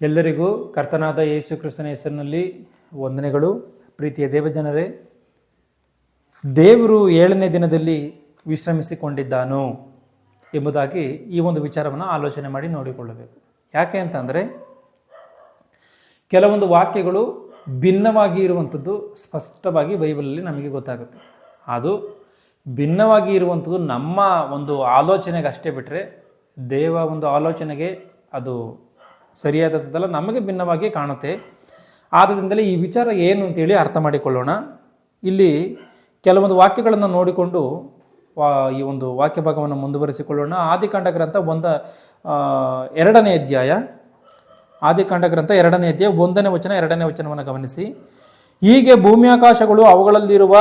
ಎಲ್ಲರಿಗೂ ಕರ್ತನಾದ ಯೇಸು ಕ್ರಿಸ್ತನ ಹೆಸರಿನಲ್ಲಿ ವಂದನೆಗಳು. ಪ್ರೀತಿಯ ದೇವಜನರೇ, ದೇವರು ಏಳನೇ ದಿನದಲ್ಲಿ ವಿಶ್ರಮಿಸಿಕೊಂಡಿದ್ದಾನು ಎಂಬುದಾಗಿ ಈ ಒಂದು ವಿಚಾರವನ್ನು ಆಲೋಚನೆ ಮಾಡಿ ನೋಡಿಕೊಳ್ಳಬೇಕು. ಯಾಕೆ ಅಂತಂದರೆ, ಕೆಲವೊಂದು ವಾಕ್ಯಗಳು ಭಿನ್ನವಾಗಿ ಇರುವಂಥದ್ದು ಸ್ಪಷ್ಟವಾಗಿ ಬೈಬಲಲ್ಲಿ ನಮಗೆ ಗೊತ್ತಾಗುತ್ತೆ. ಅದು ಭಿನ್ನವಾಗಿ ಇರುವಂಥದ್ದು ನಮ್ಮ ಒಂದು ಆಲೋಚನೆಗೆ ಅಷ್ಟೇ ಬಿಟ್ಟರೆ ದೇವ ಒಂದು ಆಲೋಚನೆಗೆ ಅದು ಸರಿಯಾದದ್ದಲ್ಲ, ನಮಗೆ ಭಿನ್ನವಾಗಿ ಕಾಣುತ್ತೆ. ಆದ್ದರಿಂದಲೇ ಈ ವಿಚಾರ ಏನು ಅಂತೇಳಿ ಅರ್ಥ ಮಾಡಿಕೊಳ್ಳೋಣ. ಇಲ್ಲಿ ಕೆಲವೊಂದು ವಾಕ್ಯಗಳನ್ನು ನೋಡಿಕೊಂಡು ಈ ಒಂದು ವಾಕ್ಯ ಭಾಗವನ್ನು ಮುಂದುವರಿಸಿಕೊಳ್ಳೋಣ. ಆದಿಕಾಂಡ ಗ್ರಂಥ ಒಂದ ಎರಡನೇ ಅಧ್ಯಾಯ. ಆದಿಕಾಂಡ ಗ್ರಂಥ ಎರಡನೇ ಅಧ್ಯಾಯ, ಒಂದನೇ ವಚನ, ಎರಡನೇ ವಚನವನ್ನು ಗಮನಿಸಿ. ಹೀಗೆ ಭೂಮ್ಯಾಕಾಶಗಳು ಅವುಗಳಲ್ಲಿರುವ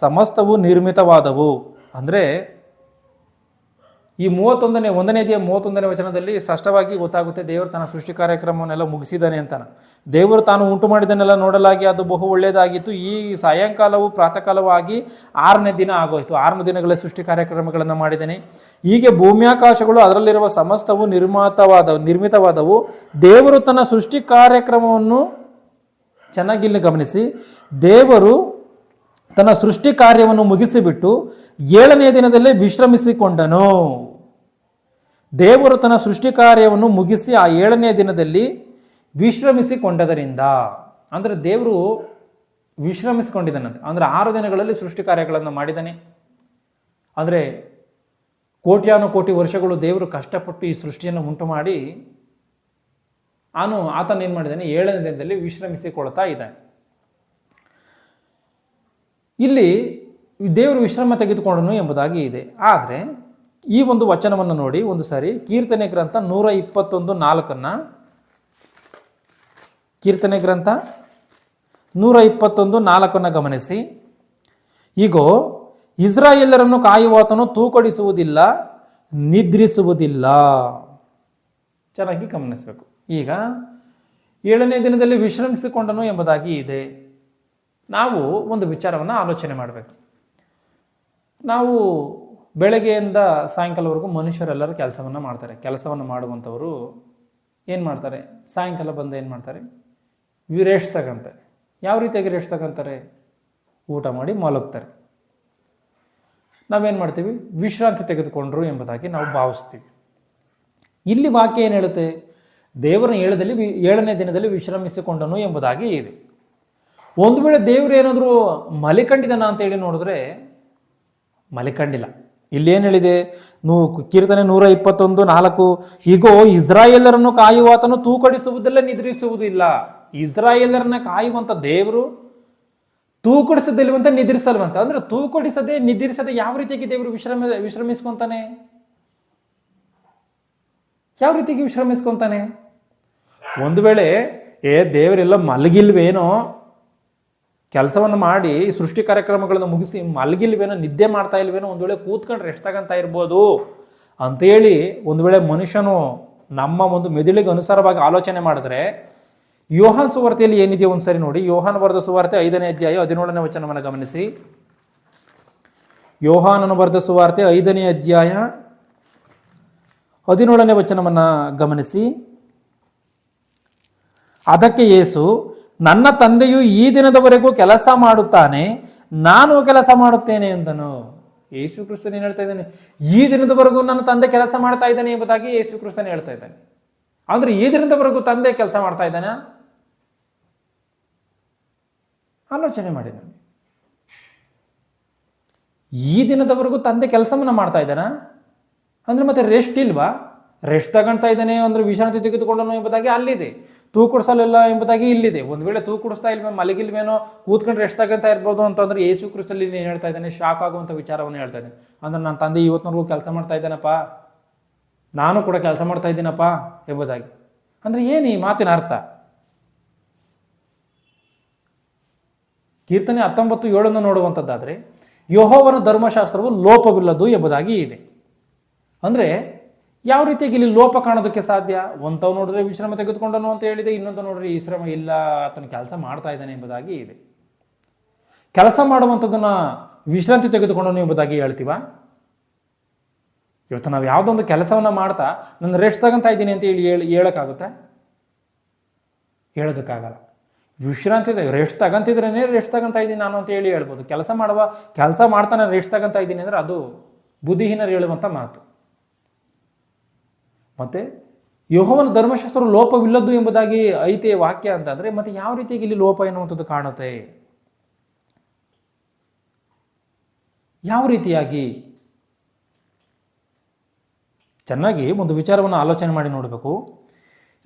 ಸಮಸ್ತವು ನಿರ್ಮಿತವಾದವು. ಅಂದರೆ ಈ ಮೂವತ್ತೊಂದನೇ, ಒಂದನೇ ಅಧ್ಯಾಯ ಮೂವತ್ತೊಂದನೇ ವಚನದಲ್ಲಿ ಸ್ಪಷ್ಟವಾಗಿ ಗೊತ್ತಾಗುತ್ತೆ ದೇವರು ತನ್ನ ಸೃಷ್ಟಿ ಕಾರ್ಯಕ್ರಮವನ್ನೆಲ್ಲ ಮುಗಿಸಿದ್ದಾನೆ ಅಂತಾನೆ. ದೇವರು ತಾನು ಉಂಟು ಮಾಡಿದ್ದನ್ನೆಲ್ಲ ನೋಡಲಾಗಿ ಅದು ಬಹು ಒಳ್ಳೆಯದಾಗಿತ್ತು. ಈ ಸಾಯಂಕಾಲವು ಪ್ರಾತಃ ಕಾಲವಾಗಿ ಆರನೇ ದಿನ ಆಗೋಯಿತು. ಆರು ದಿನಗಳ ಸೃಷ್ಟಿ ಕಾರ್ಯಕ್ರಮಗಳನ್ನು ಮಾಡಿದ್ದೇನೆ. ಹೀಗೆ ಭೂಮ್ಯಾಕಾಶಗಳು ಅದರಲ್ಲಿರುವ ಸಮಸ್ತವು ನಿರ್ಮಾತವಾದ, ನಿರ್ಮಿತವಾದವು. ದೇವರು ತನ್ನ ಸೃಷ್ಟಿ ಕಾರ್ಯಕ್ರಮವನ್ನು ಚೆನ್ನಾಗಿ ಇಲ್ಲಿ ಗಮನಿಸಿ. ದೇವರು ತನ್ನ ಸೃಷ್ಟಿ ಕಾರ್ಯವನ್ನು ಮುಗಿಸಿಬಿಟ್ಟು ಏಳನೇ ದಿನದಲ್ಲೇ ವಿಶ್ರಮಿಸಿಕೊಂಡನು. ದೇವರು ತನ್ನ ಸೃಷ್ಟಿ ಕಾರ್ಯವನ್ನು ಮುಗಿಸಿ ಆ ಏಳನೇ ದಿನದಲ್ಲಿ ವಿಶ್ರಮಿಸಿಕೊಂಡದರಿಂದ, ಅಂದರೆ ದೇವರು ವಿಶ್ರಮಿಸಿಕೊಂಡಿದ್ದಾನಂತೆ. ಅಂದರೆ ಆರು ದಿನಗಳಲ್ಲಿ ಸೃಷ್ಟಿ ಕಾರ್ಯಗಳನ್ನು ಮಾಡಿದ್ದಾನೆ. ಅಂದರೆ ಕೋಟ್ಯಾನು ಕೋಟಿ ವರ್ಷಗಳು ದೇವರು ಕಷ್ಟಪಟ್ಟು ಈ ಸೃಷ್ಟಿಯನ್ನು ಉಂಟು ಮಾಡಿ ಆನು ಆತನ ಏನು ಮಾಡಿದ್ದಾನೆ? ಏಳನೇ ದಿನದಲ್ಲಿ ವಿಶ್ರಮಿಸಿಕೊಳ್ತಾ ಇದ್ದಾನೆ. ಇಲ್ಲಿ ದೇವರು ವಿಶ್ರಮ ತೆಗೆದುಕೊಂಡನು ಎಂಬುದಾಗಿ ಇದೆ. ಆದರೆ ಈ ಒಂದು ವಚನವನ್ನು ನೋಡಿ ಒಂದು ಸಾರಿ. ಕೀರ್ತನೆ ಗ್ರಂಥ ನೂರ ಇಪ್ಪತ್ತೊಂದು ನಾಲ್ಕನ್ನು. ಕೀರ್ತನೆ ಗ್ರಂಥ ನೂರ ಇಪ್ಪತ್ತೊಂದು ನಾಲ್ಕನ್ನು ಗಮನಿಸಿ. ಈಗೋ ಇಸ್ರಾಯೇಲರನ್ನು ಕಾಯುವಾತನು ತೂಕಡಿಸುವುದಿಲ್ಲ, ನಿದ್ರಿಸುವುದಿಲ್ಲ. ಚೆನ್ನಾಗಿ ಗಮನಿಸಬೇಕು. ಈಗ ಏಳನೇ ದಿನದಲ್ಲಿ ವಿಶ್ರಮಿಸಿಕೊಂಡನು ಎಂಬುದಾಗಿ ಇದೆ. ನಾವು ಒಂದು ವಿಚಾರವನ್ನು ಆಲೋಚನೆ ಮಾಡಬೇಕು. ನಾವು ಬೆಳಗ್ಗೆಯಿಂದ ಸಾಯಂಕಾಲವರೆಗೂ ಮನುಷ್ಯರೆಲ್ಲರೂ ಕೆಲಸವನ್ನು ಮಾಡ್ತಾರೆ. ಕೆಲಸವನ್ನು ಮಾಡುವಂಥವರು ಏನು ಮಾಡ್ತಾರೆ? ಸಾಯಂಕಾಲ ಬಂದು ಏನು ಮಾಡ್ತಾರೆ? ವಿರೇಶ್ ತಗೊಂತಾರೆ. ಯಾವ ರೀತಿಯಾಗಿ ರೇಷ್ ತಗೊಂತಾರೆ? ಊಟ ಮಾಡಿ ಮಲಗ್ತಾರೆ. ನಾವೇನು ಮಾಡ್ತೀವಿ? ವಿಶ್ರಾಂತಿ ತೆಗೆದುಕೊಂಡ್ರು ಎಂಬುದಾಗಿ ನಾವು ಭಾವಿಸ್ತೀವಿ. ಇಲ್ಲಿ ವಾಕ್ಯ ಏನು ಹೇಳುತ್ತೆ? ದೇವರ ಏಳದಲ್ಲಿ ಏಳನೇ ದಿನದಲ್ಲಿ ವಿಶ್ರಮಿಸಿಕೊಂಡನು ಎಂಬುದಾಗಿ ಇದೆ. ಒಂದು ವೇಳೆ ದೇವರು ಏನಾದರೂ ಮಲಿಕಂಡಿದನ ಅಂತೇಳಿ ನೋಡಿದ್ರೆ ಮಲಿಕಂಡಿಲ್ಲ. ಇಲ್ಲೇನು ಹೇಳಿದೆ? ನೂ, ಕೀರ್ತನೆ ನೂರ ಇಪ್ಪತ್ತೊಂದು, ನಾಲ್ಕು ಹೀಗೋ ಇಸ್ರಾಯೇಲರನ್ನು ಕಾಯುವಾತನು ತೂಕಡಿಸುವುದಿಲ್ಲ, ನಿದ್ರಿಸುವುದಿಲ್ಲ. ಇಸ್ರಾಯೇಲರನ್ನ ಕಾಯುವಂಥ ದೇವರು ತೂಕಡಿಸದಿಲ್ವಂತ ನಿದ್ರಿಸಲ್ವಂತ. ಅಂದ್ರೆ ತೂಕಡಿಸದೆ, ನಿದ್ರಿಸದೆ ಯಾವ ರೀತಿಯಾಗಿ ದೇವರು ವಿಶ್ರಮ, ವಿಶ್ರಮಿಸ್ಕೊಂತಾನೆ? ಯಾವ ರೀತಿಯಾಗಿ ವಿಶ್ರಮಿಸ್ಕೊಂತಾನೆ? ಒಂದು ವೇಳೆ, ಏ, ದೇವರೆಲ್ಲ ಮಲಗಿಲ್ವೇನೋ ಕೆಲಸವನ್ನು ಮಾಡಿ ಸೃಷ್ಟಿ ಕಾರ್ಯಕ್ರಮಗಳನ್ನು ಮುಗಿಸಿ ಮಲಗಿಲ್ವೇನೋ, ನಿದ್ದೆ ಮಾಡ್ತಾ ಇಲ್ವೇನೋ, ಒಂದು ವೇಳೆ ಕೂತ್ಕೊಂಡು ರೆಸ್ಟ್ ತಗೊಂತ ಇರ್ಬೋದು? ಅಂತೇಳಿ ಒಂದು ವೇಳೆ ಮನುಷ್ಯನು ನಮ್ಮ ಒಂದು ಮೆದುಳಿಗೆ ಅನುಸಾರವಾಗಿ ಆಲೋಚನೆ ಮಾಡಿದ್ರೆ, ಯೋಹಾನ್ ಸುವಾರ್ತೆಯಲ್ಲಿ ಏನಿದೆ ಒಂದು ಸರಿ ನೋಡಿ. ಯೋಹಾನ್ ಬರೆದ ಸುವಾರ್ತೆ ಐದನೇ ಅಧ್ಯಾಯ ಹದಿನೇಳನೇ ವಚನವನ್ನು ಗಮನಿಸಿ. ಯೋಹಾನನು ಬರೆದ ಸುವಾರ್ತೆ ಐದನೇ ಅಧ್ಯಾಯ ಹದಿನೇಳನೇ ವಚನವನ್ನು ಗಮನಿಸಿ. ಅದಕ್ಕೆ ಯೇಸು ನನ್ನ ತಂದೆಯು ಈ ದಿನದವರೆಗೂ ಕೆಲಸ ಮಾಡುತ್ತಾನೆ, ನಾನು ಕೆಲಸ ಮಾಡುತ್ತೇನೆ ಎಂದನು. ಯೇಸು ಏನು ಹೇಳ್ತಾ ಇದ್ದಾನೆ? ಈ ದಿನದವರೆಗೂ ನನ್ನ ತಂದೆ ಕೆಲಸ ಮಾಡ್ತಾ ಇದ್ದಾನೆ ಎಂಬುದಾಗಿ ಯೇಸು ಕೃಷ್ಣನ್ ಹೇಳ್ತಾ ಇದ್ದಾನೆ. ಅಂದ್ರೆ ಈ ದಿನದವರೆಗೂ ತಂದೆ ಕೆಲಸ ಮಾಡ್ತಾ ಇದ್ದಾನೆ? ಆಲೋಚನೆ ಮಾಡಿ ನಾನು ಈ ದಿನದವರೆಗೂ ತಂದೆ ಕೆಲಸವನ್ನ ಮಾಡ್ತಾ ಇದ್ದಾನ? ಅಂದ್ರೆ ಮತ್ತೆ ರೆಸ್ಟ್ ಇಲ್ವಾ? ರೆಸ್ಟ್ ತಗೊಳ್ತಾ ಇದ್ದಾನೆ ಅಂದ್ರೆ ವಿಶ್ರಾಂತಿ ತೆಗೆದುಕೊಂಡನು ಎಂಬುದಾಗಿ ಅಲ್ಲಿದೆ. ತೂಕುಡಿಸಲಿಲ್ಲ ಎಂಬುದಾಗಿ ಇಲ್ಲಿದೆ. ಒಂದು ವೇಳೆ ತೂಕುಡಿಸ್ತಾ ಇಲ್ವೇ, ಮಲಗಿಲ್ವೇನೋ ಕೂತ್ಕೊಂಡು ರೆಸ್ಟ್ ತಗೊಂತಾ ಇರ್ಬೋದು ಅಂತಂದ್ರೆ ಯೇಸು ಕ್ರಿಸ್ತಲ್ಲಿ ಏನು ಹೇಳ್ತಾ ಇದ್ದಾನೆ, ಶಾಕ್ ಆಗುವಂಥ ವಿಚಾರವನ್ನು ಹೇಳ್ತಾ ಇದ್ದಾನೆ. ಅಂದ್ರೆ ನನ್ನ ತಂದೆ ಇವತ್ತಿನವರೆಗೂ ಕೆಲಸ ಮಾಡ್ತಾ ಇದ್ದಾನಪ್ಪ, ನಾನು ಕೂಡ ಕೆಲಸ ಮಾಡ್ತಾ ಇದ್ದೀನಪ್ಪ ಎಂಬುದಾಗಿ. ಅಂದ್ರೆ ಏನು ಈ ಮಾತಿನ ಅರ್ಥ? ಕೀರ್ತನೆ ಹತ್ತೊಂಬತ್ತು ಏಳನ್ನು ನೋಡುವಂಥದ್ದಾದರೆ, ಯಹೋವನ ಧರ್ಮಶಾಸ್ತ್ರವು ಲೋಪವಿಲ್ಲದು ಎಂಬುದಾಗಿ ಇದೆ. ಅಂದರೆ ಯಾವ ರೀತಿಯಾಗಿ ಇಲ್ಲಿ ಲೋಪ ಕಾಣೋದಕ್ಕೆ ಸಾಧ್ಯ? ಒಂಥವ್ ನೋಡಿದ್ರೆ ವಿಶ್ರಮ ತೆಗೆದುಕೊಂಡನು ಅಂತ ಹೇಳಿದೆ ಇನ್ನೊಂದು ನೋಡ್ರಿ ವಿಶ್ರಮ ಇಲ್ಲ, ಆತನ ಕೆಲಸ ಮಾಡ್ತಾ ಇದ್ದಾನೆ ಎಂಬುದಾಗಿ ಇದೆ. ಕೆಲಸ ಮಾಡುವಂಥದ್ದನ್ನು ವಿಶ್ರಾಂತಿ ತೆಗೆದುಕೊಂಡನು ಎಂಬುದಾಗಿ ಹೇಳ್ತೀವ? ಇವತ್ತು ನಾವು ಯಾವುದೊಂದು ಕೆಲಸವನ್ನು ಮಾಡ್ತಾ ನಾನು ರೆಸ್ಟ್ ತಗೊಂತ ಇದ್ದೀನಿ ಅಂತ ಹೇಳಿ ಹೇಳಿ, ಹೇಳೋಕ್ಕಾಗುತ್ತೆ? ಹೇಳೋದಕ್ಕಾಗಲ್ಲ. ವಿಶ್ರಾಂತಿ ರೆಸ್ಟ್ ತಗೊಂತಿದ್ರೇ ರೆಸ್ಟ್ ತಗೊಂತ ಇದ್ದೀನಿ ನಾನು ಅಂತ ಹೇಳಿ ಹೇಳ್ಬೋದು. ಕೆಲಸ ಮಾಡುವ, ಕೆಲಸ ಮಾಡ್ತಾನೆ ರೆಸ್ಟ್ ತಗೊಂತ ಇದ್ದೀನಿ ಅಂದರೆ ಅದು ಬುದ್ಧಿಹೀನರು ಹೇಳುವಂಥ ಮಾತು. ಮತ್ತು ಯಹೋವನ ಧರ್ಮಶಾಸ್ತ್ರ ಲೋಪವಿಲ್ಲದ್ದು ಎಂಬುದಾಗಿ ಐತೆ ವಾಕ್ಯ ಅಂತಂದರೆ ಮತ್ತೆ ಯಾವ ರೀತಿಯಾಗಿ ಇಲ್ಲಿ ಲೋಪ ಎನ್ನುವಂಥದ್ದು ಕಾಣುತ್ತೆ? ಯಾವ ರೀತಿಯಾಗಿ? ಚೆನ್ನಾಗಿ ಒಂದು ವಿಚಾರವನ್ನು ಆಲೋಚನೆ ಮಾಡಿ ನೋಡಬೇಕು.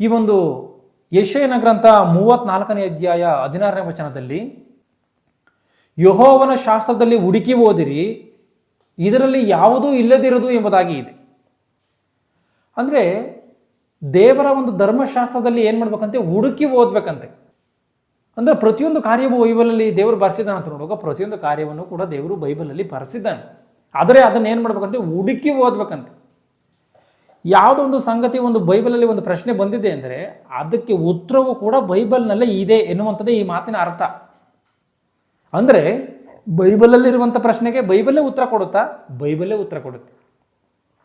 ಈ ಒಂದು ಯಶಯನ ಗ್ರಂಥ ಮೂವತ್ನಾಲ್ಕನೇ ಅಧ್ಯಾಯ ಹದಿನಾರನೇ ವಚನದಲ್ಲಿ, ಯಹೋವನ ಶಾಸ್ತ್ರದಲ್ಲಿ ಹುಡುಕಿ ಓದಿರಿ, ಇದರಲ್ಲಿ ಯಾವುದೂ ಇಲ್ಲದಿರೋದು ಎಂಬುದಾಗಿ ಇದೆ. ಅಂದರೆ ದೇವರ ಒಂದು ಧರ್ಮಶಾಸ್ತ್ರದಲ್ಲಿ ಏನು ಮಾಡ್ಬೇಕಂತೆ? ಹುಡುಕಿ ಓದ್ಬೇಕಂತೆ. ಅಂದರೆ ಪ್ರತಿಯೊಂದು ಕಾರ್ಯವು ಬೈಬಲಲ್ಲಿ ದೇವರು ಬರೆಸಿದ್ದಾನೆ ಅಂತ ನೋಡುವಾಗ ಪ್ರತಿಯೊಂದು ಕಾರ್ಯವನ್ನು ಕೂಡ ದೇವರು ಬೈಬಲಲ್ಲಿ ಬರೆಸಿದ್ದಾನೆ. ಆದರೆ ಅದನ್ನು ಏನು ಮಾಡ್ಬೇಕಂತೆ? ಹುಡುಕಿ ಓದ್ಬೇಕಂತೆ. ಯಾವುದೋ ಒಂದು ಸಂಗತಿ ಒಂದು ಬೈಬಲಲ್ಲಿ ಒಂದು ಪ್ರಶ್ನೆ ಬಂದಿದೆ ಅಂದರೆ ಅದಕ್ಕೆ ಉತ್ತರವು ಕೂಡ ಬೈಬಲ್ನಲ್ಲೇ ಇದೆ ಎನ್ನುವಂಥದ್ದೇ ಈ ಮಾತಿನ ಅರ್ಥ. ಅಂದರೆ ಬೈಬಲಲ್ಲಿರುವಂಥ ಪ್ರಶ್ನೆಗೆ ಬೈಬಲ್ಲೇ ಉತ್ತರ ಕೊಡುತ್ತಾ? ಬೈಬಲ್ಲೇ ಉತ್ತರ ಕೊಡುತ್ತೆ.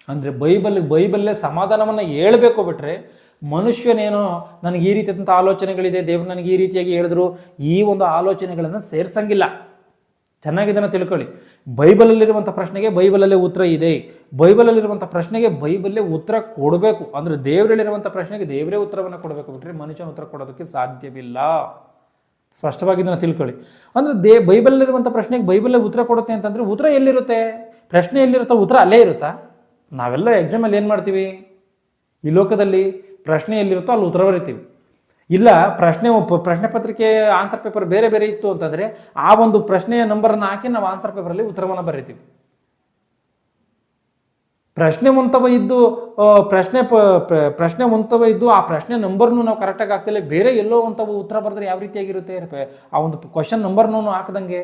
ಅಂದರೆ ಬೈಬಲ್ ಬೈಬಲ್ಲೇ ಸಮಾಧಾನವನ್ನು ಹೇಳಬೇಕು ಬಿಟ್ರೆ ಮನುಷ್ಯನೇನೋ ನನಗೆ ಈ ರೀತಿಯಾದಂಥ ಆಲೋಚನೆಗಳಿದೆ, ದೇವ್ರು ನನಗೆ ಈ ರೀತಿಯಾಗಿ ಹೇಳಿದ್ರು, ಈ ಒಂದು ಆಲೋಚನೆಗಳನ್ನು ಸೇರ್ಸಂಗಿಲ್ಲ. ಚೆನ್ನಾಗಿದ್ದನ್ನು ತಿಳ್ಕೊಳ್ಳಿ. ಬೈಬಲಲ್ಲಿರುವಂಥ ಪ್ರಶ್ನೆಗೆ ಬೈಬಲಲ್ಲೇ ಉತ್ತರ ಇದೆ. ಬೈಬಲಲ್ಲಿರುವಂಥ ಪ್ರಶ್ನೆಗೆ ಬೈಬಲ್ಲೇ ಉತ್ತರ ಕೊಡಬೇಕು. ಅಂದರೆ ದೇವರಲ್ಲಿರುವಂಥ ಪ್ರಶ್ನೆಗೆ ದೇವರೇ ಉತ್ತರವನ್ನು ಕೊಡಬೇಕು ಬಿಟ್ಟರೆ ಮನುಷ್ಯನ ಉತ್ತರ ಕೊಡೋದಕ್ಕೆ ಸಾಧ್ಯವಿಲ್ಲ. ಸ್ಪಷ್ಟವಾಗಿ ಇದನ್ನು ತಿಳ್ಕೊಳ್ಳಿ. ಅಂದರೆ ದೇ, ಬೈಬಲಲ್ಲಿರುವಂಥ ಪ್ರಶ್ನೆಗೆ ಬೈಬಲ್ಲೇ ಉತ್ತರ ಕೊಡುತ್ತೆ ಅಂತಂದರೆ ಉತ್ತರ ಎಲ್ಲಿರುತ್ತೆ? ಪ್ರಶ್ನೆ ಎಲ್ಲಿರುತ್ತೋ ಉತ್ತರ ಅಲ್ಲೇ ಇರುತ್ತಾ? ನಾವೆಲ್ಲ ಎಕ್ಸಾಮಲ್ಲಿ ಏನು ಮಾಡ್ತೀವಿ? ಈ ಲೋಕದಲ್ಲಿ ಪ್ರಶ್ನೆ ಎಲ್ಲಿರುತ್ತೋ ಅಲ್ಲಿ ಉತ್ತರ ಬರಿತೀವಿ. ಇಲ್ಲ, ಪ್ರಶ್ನೆ ಪ್ರಶ್ನೆ ಪತ್ರಿಕೆ ಆನ್ಸರ್ ಪೇಪರ್ ಬೇರೆ ಬೇರೆ ಇತ್ತು ಅಂತಂದರೆ ಆ ಒಂದು ಪ್ರಶ್ನೆಯ ನಂಬರನ್ನು ಹಾಕಿ ನಾವು ಆನ್ಸರ್ ಪೇಪರಲ್ಲಿ ಉತ್ತರವನ್ನು ಬರಿತೀವಿ. ಪ್ರಶ್ನೆ ಮುಂತವ ಇದ್ದು ಪ್ರಶ್ನೆ ಪ್ರಶ್ನೆ ಮುಂತವ ಇದ್ದು ಆ ಪ್ರಶ್ನೆ ನಂಬರ್ನು ನಾವು ಕರೆಕ್ಟಾಗಿ ಹಾಕ್ತಿಲ್ಲ, ಬೇರೆ ಎಲ್ಲೋ ಅಂತವು ಉತ್ತರ ಬರೆದ್ರೆ ಯಾವ ರೀತಿಯಾಗಿರುತ್ತೆ? ಆ ಒಂದು ಕ್ವಶನ್ ನಂಬರ್ನೂ ಹಾಕದಂಗೆ.